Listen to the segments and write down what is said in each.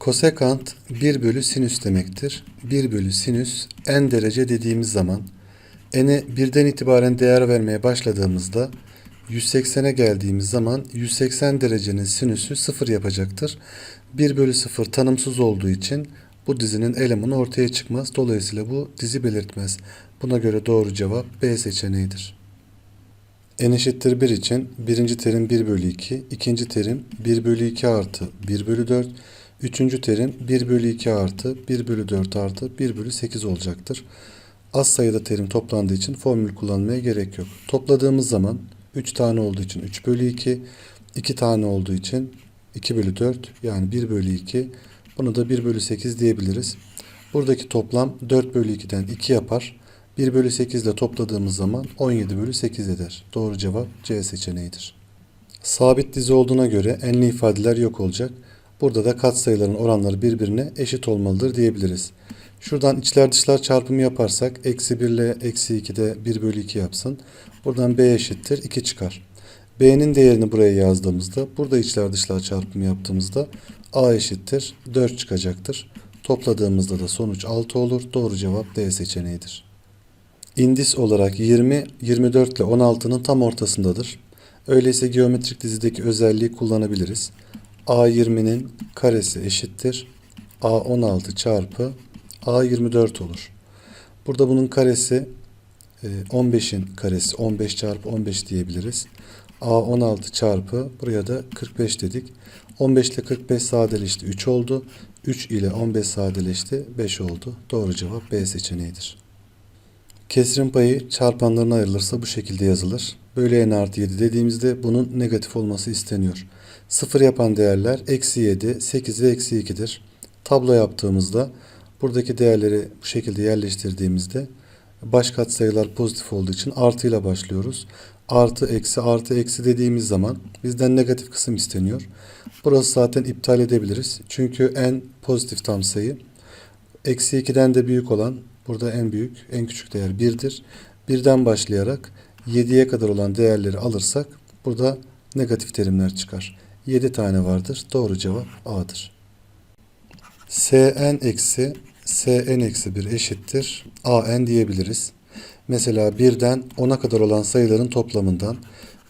Kosekant 1 bölü sinüs demektir. 1 bölü sinüs n derece dediğimiz zaman n'e birden itibaren değer vermeye başladığımızda 180'e geldiğimiz zaman 180 derecenin sinüsü 0 yapacaktır. 1 bölü 0 tanımsız olduğu için bu dizinin elemanı ortaya çıkmaz. Dolayısıyla bu dizi belirtmez. Buna göre doğru cevap B seçeneğidir. n eşittir 1 için birinci terim 1 bölü 2, ikinci terim 1 bölü 2 artı 1 bölü 4, üçüncü terim 1 bölü 2 artı 1 bölü 4 artı 1 bölü 8 olacaktır. Az sayıda terim toplandığı için formül kullanmaya gerek yok. Topladığımız zaman 3 tane olduğu için 3 bölü 2, 2 tane olduğu için 2 bölü 4 yani 1 bölü 2. Bunu da 1 bölü 8 diyebiliriz. Buradaki toplam 4 bölü 2'den 2 yapar. 1 bölü 8 ile topladığımız zaman 17 bölü 8 eder. Doğru cevap C seçeneğidir. Sabit dizi olduğuna göre enli ifadeler yok olacak. Burada da katsayıların oranları birbirine eşit olmalıdır diyebiliriz. Şuradan içler dışlar çarpımı yaparsak eksi 1 ile eksi 2 de 1 bölü 2 yapsın. Buradan B eşittir 2 çıkar. B'nin değerini buraya yazdığımızda burada içler dışlar çarpımı yaptığımızda A eşittir 4 çıkacaktır. Topladığımızda da sonuç 6 olur. Doğru cevap D seçeneğidir. İndis olarak 20, 24 ile 16'nın tam ortasındadır. Öyleyse geometrik dizideki özelliği kullanabiliriz. A20'nin karesi eşittir. A16 çarpı A24 olur. Burada bunun karesi e, 15'in karesi 15 çarpı 15 diyebiliriz. A16 çarpı buraya da 45 dedik. 15 ile 45 sadeleşti 3 oldu. 3 ile 15 sadeleşti 5 oldu. Doğru cevap B seçeneğidir. Kesrin payı çarpanlarına ayrılırsa bu şekilde yazılır. Bölü n artı 7 dediğimizde bunun negatif olması isteniyor. Sıfır yapan değerler eksi 7, 8 ve eksi 2'dir. Tablo yaptığımızda buradaki değerleri bu şekilde yerleştirdiğimizde baş katsayılar pozitif olduğu için artıyla başlıyoruz. Artı eksi artı eksi dediğimiz zaman bizden negatif kısım isteniyor. Burası zaten iptal edebiliriz. Çünkü n pozitif tam sayı. Eksi 2'den de büyük olan burada en büyük en küçük değer 1'dir. Birden başlayarak 7'ye kadar olan değerleri alırsak burada negatif terimler çıkar. 7 tane vardır. Doğru cevap A'dır. Sn eksi Sn eksi 1 eşittir. An diyebiliriz. Mesela 1'den 10'a kadar olan sayıların toplamından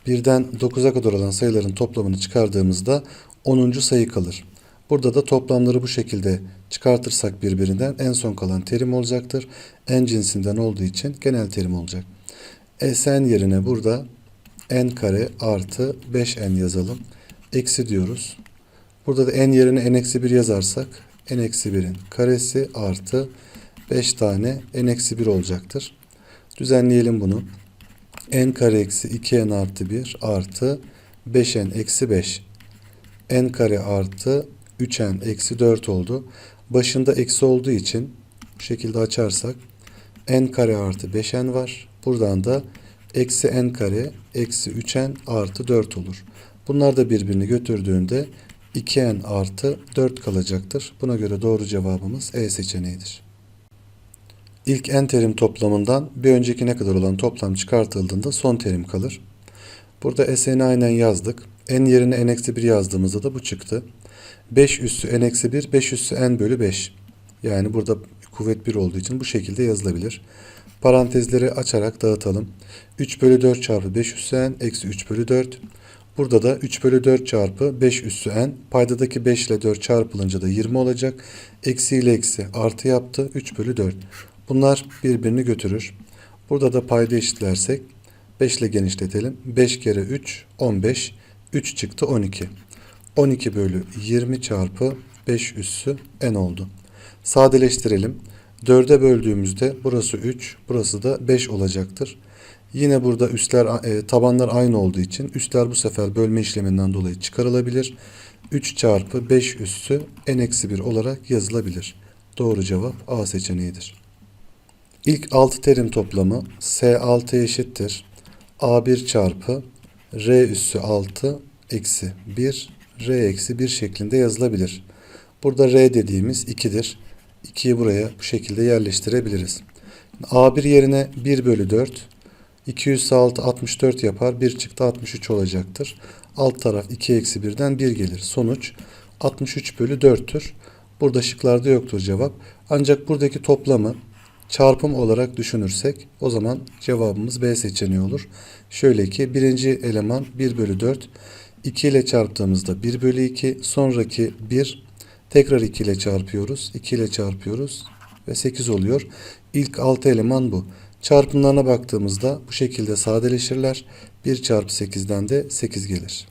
1'den 9'a kadar olan sayıların toplamını çıkardığımızda 10. sayı kalır. Burada da toplamları bu şekilde çıkartırsak birbirinden en son kalan terim olacaktır. En cinsinden olduğu için genel terim olacak. Sn yerine burada n kare artı 5n yazalım. Eksi diyoruz. Burada da n yerine n eksi 1 yazarsak n eksi 1'in karesi artı 5 tane n eksi 1 olacaktır. Düzenleyelim bunu. n kare eksi 2n artı 1 artı 5n eksi 5. n kare artı 3n eksi 4 oldu. Başında eksi olduğu için bu şekilde açarsak n kare artı 5n var. Buradan da eksi n kare eksi 3n artı 4 olur. Bunlar da birbirini götürdüğünde 2n artı 4 kalacaktır. Buna göre doğru cevabımız E seçeneğidir. İlk n terim toplamından bir öncekine kadar olan toplam çıkartıldığında son terim kalır. Burada sn'i aynen yazdık. n yerine n eksi 1 yazdığımızda da bu çıktı. 5 üssü n eksi 1, 5 üssü n bölü 5. Yani burada kuvvet 1 olduğu için bu şekilde yazılabilir. Parantezleri açarak dağıtalım. 3 bölü 4 çarpı 5 üssü n eksi 3 bölü 4. Burada da 3 bölü 4 çarpı 5 üssü n. Paydadaki 5 ile 4 çarpılınca da 20 olacak. Eksi ile eksi artı yaptı. 3 bölü 4. Bunlar birbirini götürür. Burada da payda eşitlersek 5 ile genişletelim. 5 kere 3 15. 3 çıktı 12. 12 bölü 20 çarpı 5 üssü n oldu. Sadeleştirelim. 4'e böldüğümüzde burası 3, burası da 5 olacaktır. Yine burada üstler e, tabanlar aynı olduğu için üstler bu sefer bölme işleminden dolayı çıkarılabilir. 3 çarpı 5 üssü n eksi 1 olarak yazılabilir. Doğru cevap A seçeneğidir. İlk 6 terim toplamı S6 eşittir. A1 çarpı R üssü 6 eksi 1 R eksi 1 şeklinde yazılabilir. Burada R dediğimiz 2'dir. 2'yi buraya bu şekilde yerleştirebiliriz. A1 yerine 1 bölü 4 2 üssü 6 64 yapar. 1 çıktı 63 olacaktır. Alt taraf 2 eksi 1'den 1 gelir. Sonuç 63 bölü 4'tür. Burada şıklarda yoktur cevap. Ancak buradaki toplamı çarpım olarak düşünürsek o zaman cevabımız B seçeneği olur. Şöyle ki birinci eleman 1 bölü 4. 2 ile çarptığımızda 1 bölü 2. Sonraki 1 tekrar 2 ile çarpıyoruz. 2 ile çarpıyoruz ve 8 oluyor. İlk 6 eleman bu. Çarpımlarına baktığımızda bu şekilde sadeleşirler. 1 çarpı 8'den de 8 gelir.